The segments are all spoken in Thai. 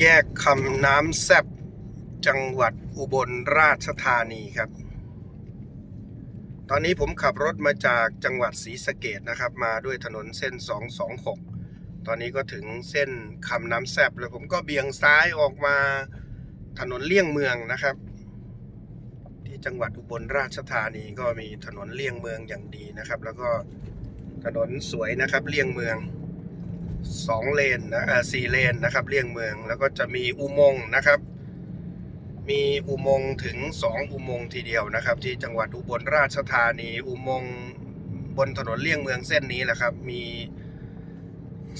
แยกคำน้ำแซบจังหวัดอุบลราชธานีครับ ตอนนี้ผมขับรถมาจากจังหวัดศรีสะเกดนะครับ มาด้วยถนนเส้น 226 ตอนนี้ก็ถึงเส้นคำน้ำแซบแล้วผมก็เบี่ยงซ้ายออกมาถนนเลี่ยงเมืองนะครับ ที่จังหวัดอุบลราชธานีก็มีถนนเลี่ยงเมืองอย่างดีนะครับ แล้วก็ถนนสวยนะครับเลี่ยงเมือง สองเลนนะสี่เลนนะครับเลี่ยงเมืองแล้วก็จะมีอุโมงค์นะครับ มีอุโมงค์ถึงสองอุโมงค์ทีเดียวนะครับ ที่จังหวัดอุบลราชธานีอุโมงค์บนถนนเลี่ยงเมืองเส้นนี้แหละครับ มี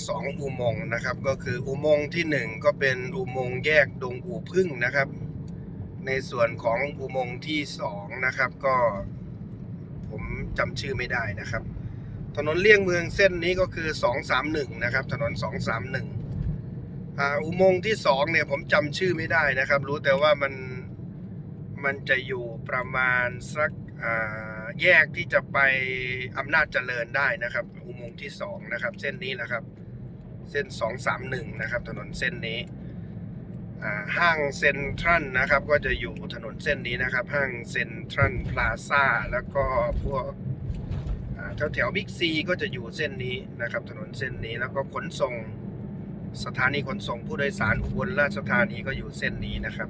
สองอุโมงค์นะครับ ก็คืออุโมงค์ที่หนึ่งก็เป็นอุโมงค์แยกดงอู่พึ่งนะครับ ในส่วนของอุโมงค์ที่สองนะครับ ก็ผมจำชื่อไม่ได้นะครับ ถนนเลี่ยงเมืองเส้นนี้ก็คือ 231 นะครับ ถนน 231อ่าอุโมงค์ที่ 2 เนี่ยผมจำชื่อไม่ได้นะครับ รู้แต่ว่ามันมันจะอยู่ประมาณสักแยกที่จะไปอำนาจเจริญได้นะครับ อุโมงค์ที่ 2 นะครับ เส้นนี้นะครับ เส้น 231 นะครับ ถนนเส้นนี้ห้างเซ็นทรัลนะครับ ก็จะอยู่ถนนเส้นนี้นะครับ ห้างเซ็นทรัลพลาซ่าแล้วก็พวก แถวแถวบิ๊กซีก็จะอยู่เส้นนี้นะครับ ถนนเส้นนี้แล้วก็ขนส่งสถานีขนส่งผู้โดยสารอุบลราชธานีก็อยู่เส้นนี้นะครับ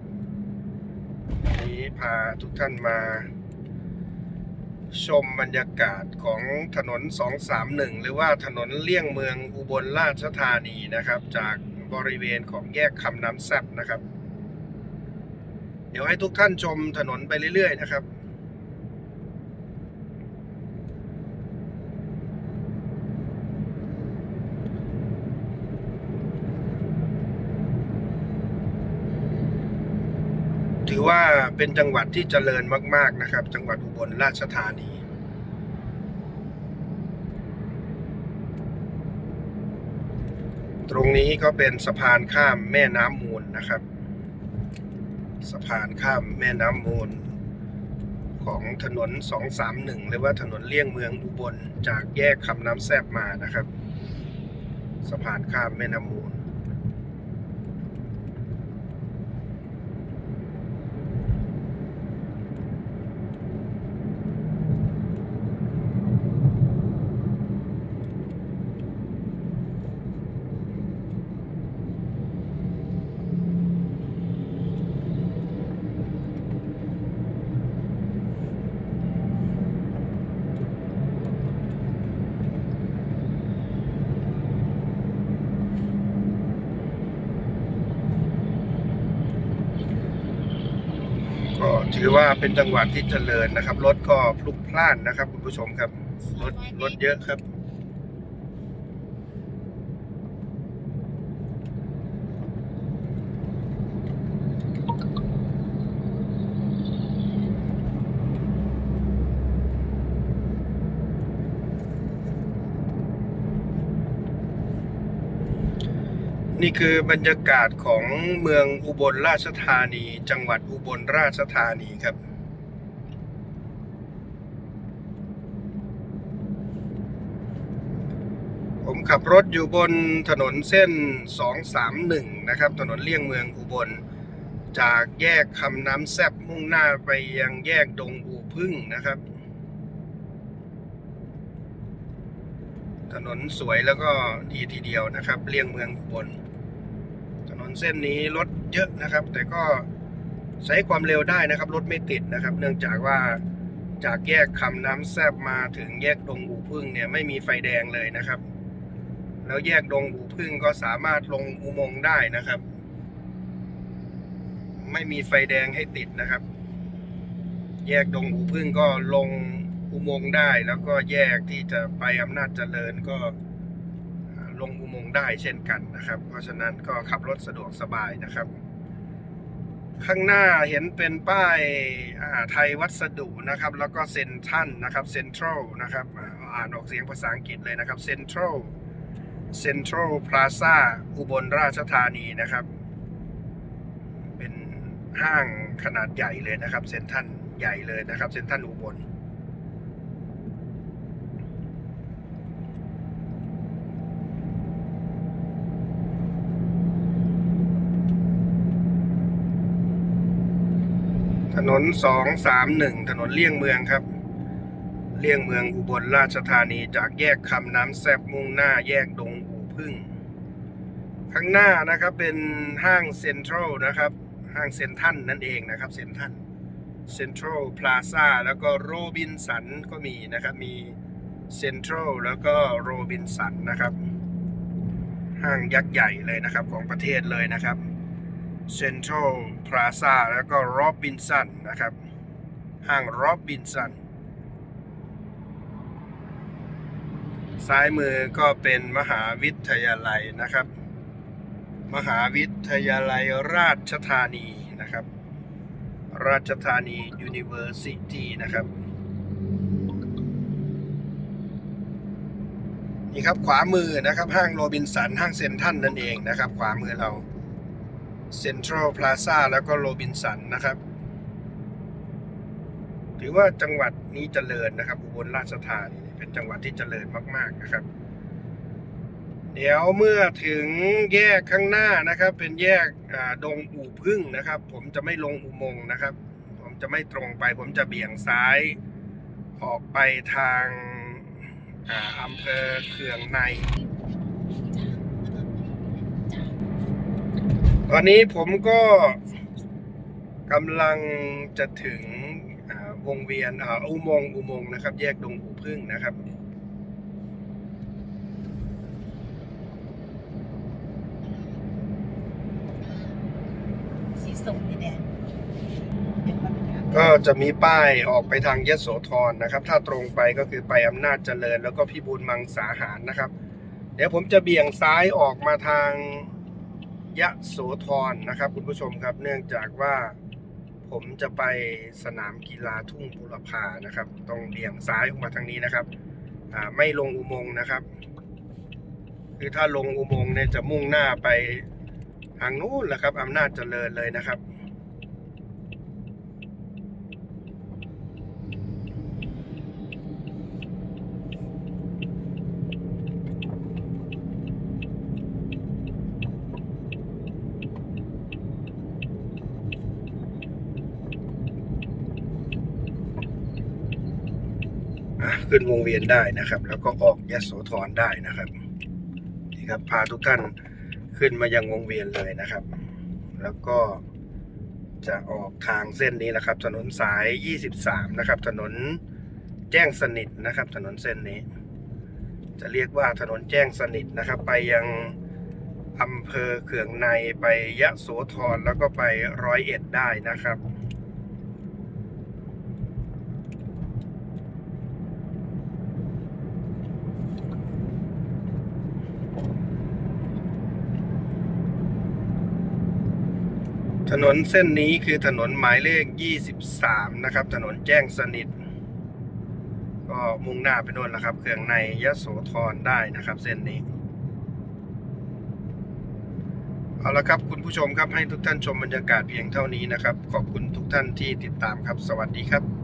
วันนี้พาทุกท่านมา ชมบรรยากาศของถนน 231 หรือว่าถนนเลี่ยงเมืองอุบลราชธานีนะครับ จากบริเวณของแยกคำน้ำแซบนะครับ เดี๋ยวให้ทุกท่านชมถนนไปเรื่อยๆนะครับ ถื อว่าเป็นจังหวัดที่เจริญมาก ๆนะครับ จังหวัดอุบลราชธานี ตรงนี้ก็เป็นสะพานข้ามแม่น้ำมูลนะครับ สะพานข้ามแม่น้ำมูล ของถนน 231 หรือว่าถนนเลี่ยงเมืองอุบลจากแยกคำน้ำแซบมานะครับ สะพานข้ามแม่น้ำมูล ก็ ถือว่าเป็นจังหวัดที่เจริญนะครับ รถก็พลุกพล่านนะครับ คุณผู้ชมครับ รถรถเยอะครับ นี่คือบรรยากาศของเมืองอุบลราชธานี จังหวัดอุบลราชธานีครับ ผมขับรถอยู่บนถนนเส้น 231 นะครับ ถนนเลี่ยงเมืองอุบล จากแยกคำน้ำแซบมุ่งหน้าไปยังแยกดงอูพึ่งนะครับ ถนนสวยแล้วก็ดีทีเดียวนะครับ เลี่ยงเมืองอุบล ถนนเส้นนี้รถเยอะนะครับ แต่ก็ใช้ความเร็วได้นะครับ รถไม่ติดนะครับ เนื่องจากว่าจากแยกคำน้ำแซบมาถึงแยกดงอู่พึ่งเนี่ยไม่มีไฟแดงเลยนะครับ แล้วแยกดงอู่พึ่งก็สามารถลงอุโมงค์ได้นะครับ ไม่มีไฟแดงให้ติดนะครับ แยกดงอู่พึ่งก็ลงอุโมงค์ได้ แล้วก็แยกที่จะไปอำนาจเจริญก็ ลงอุโมงค์ได้เช่นกันนะครับ เพราะฉะนั้นก็ขับรถสะดวกสบายนะครับ ข้างหน้าเห็นเป็นป้ายาไทยวัสดุนะครับ แล้วก็เซ็นทรัลนะครับเซ็นทรัลนะครับอ่าอ่านออกเสียงภาษาอังกฤษเลยนะครับเซ็นทรัลเซ็นทรัลพลาซ่าอุบลราชธานีนะครับ เป็นห้างขนาดใหญ่เลยนะครับเซ็นทรัลใหญ่เลยนะครับเซ็นทรัลอุบล ถนน231ถนนเลี่ยงเมืองครับ เลี่ยงเมืองอุบลราชธานีจากแยกคำน้ำแซบมุ่งหน้าแยกดงอู่พึ่ง ข้างหน้านะครับเป็นห้างเซ็นทรัลนะครับ ห้างเซ็นทรัลนั่นเองนะครับเซ็นทรัลเซ็นทรัลพลาซ่าแล้วก็โรบินสันก็มีนะครับ มีเซ็นทรัลแล้วก็โรบินสันนะครับ ห้างยักษ์ใหญ่เลยนะครับของประเทศเลยนะครับ เซ็นทรัลพลาซาแล้วก็โรบินสันนะครับ ห้างโรบินสันซ้ายมือก็เป็นมหาวิทยาลัยนะครับ มหาวิทยาลัยราชธานีนะครับ ราชธานี University นะครับ นี่ครับขวามือนะครับห้างโรบินสันห้างเซ็นทรัลนั่นเองนะครับ ขวามือเรา เซ็นทรัลพลาซ่าแล้วก็โรบินสันนะครับ ถือว่าจังหวัดนี้เจริญนะครับ อุบลราชธานีเป็นจังหวัดที่เจริญมาก ๆนะครับ เดี๋ยวเมื่อถึงแยกข้างหน้านะครับ เป็นแยกดงอู่พึ่งนะครับ ผมจะไม่ลงอุโมงค์นะครับ ผมจะไม่ตรงไป ผมจะเบี่ยงซ้ายออกไปทางอาอำเภอเคืองใน ตอนนี้ผมก็กำลังจะถึงอ่าวงเวียนอ่าอุโมงค์อุโมงค์นะครับ แยกดงอู่พึ่งนะครับสีส้มนี่แดงเป็นบรรยากาศก็จะมีป้ายออกไปทางยโสธรนะครับ ถ้าตรงไปก็คือไปอำนาจเจริญ แล้วก็พิบูลมังสาหารนะครับ เดี๋ยวผมจะเบี่ยงซ้ายออกมาทาง ยะโสธรนะครับ คุณผู้ชมครับ เนื่องจากว่าผมจะไปสนามกีฬาทุ่งบุรพานะครับ ต้องเบี่ยงซ้ายออกมาทางนี้นะครับไม่ลงอุโมงค์นะครับ คือถ้าลงอุโมงค์เนี่ยจะมุ่งหน้าไปทางนู้นแหละครับอำนาจเจริญเลยนะครับ อะ ขึ้นวงเวียนได้นะครับ แล้วก็ออกยโสธรได้นะครับนี่ครับพาทุกท่านขึ้นมายังวงเวียนเลยนะครับ แล้วก็จะออกทางเส้นนี้นะครับ ถนนสาย 23 นะครับ ถนนแจ้งสนิทนะครับ ถนนเส้นนี้ จะเรียกว่าถนนแจ้งสนิทนะครับ ไปยังอำเภอเขืองในไปยะโสธรแล้วก็ไปร้อยเอ็ดได้นะครับ ถนนเส้นนี้คือถนนหมายเลข 23 นะครับ ถนนแจ้งสนิท ก็มุ่งหน้าไปโน่นแล้วครับ เครื่องในยะโสธรได้นะครับ เส้นนี้ เอาละครับคุณผู้ชมครับให้ทุกท่านชมบรรยากาศเพียงเท่านี้นะครับ ขอบคุณทุกท่านที่ติดตามครับ สวัสดีครับ